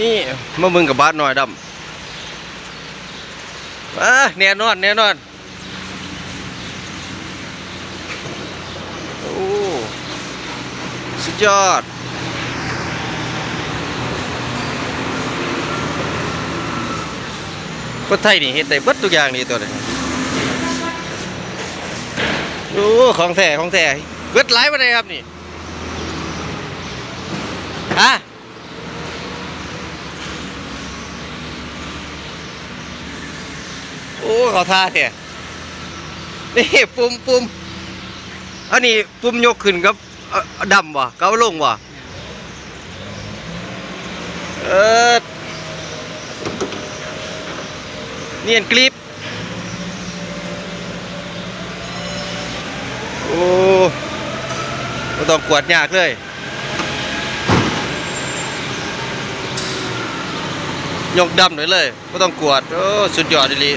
นี่มามึงกับบาสหน่อยดำอะแน่นอนแน่นอนโอ้สุดยอดคนไทยนี่เฮ็ดได้เบิดทุกอย่างนี่ตัวนี้โอ้ของแท้ของแท้เบิดหลายปานใดครับนี่ฮะ โอ้เขาท่าแท้นี่ปุ่มปุ่มอันนี้ปุ่มยกขึ้นกับดำวะเกาลงวะเออเนียนกลิปโอ้ต้องกวดยากเลยยกดำเลยเลยไม่ต้องกวด โอ้ สุดยอดเลย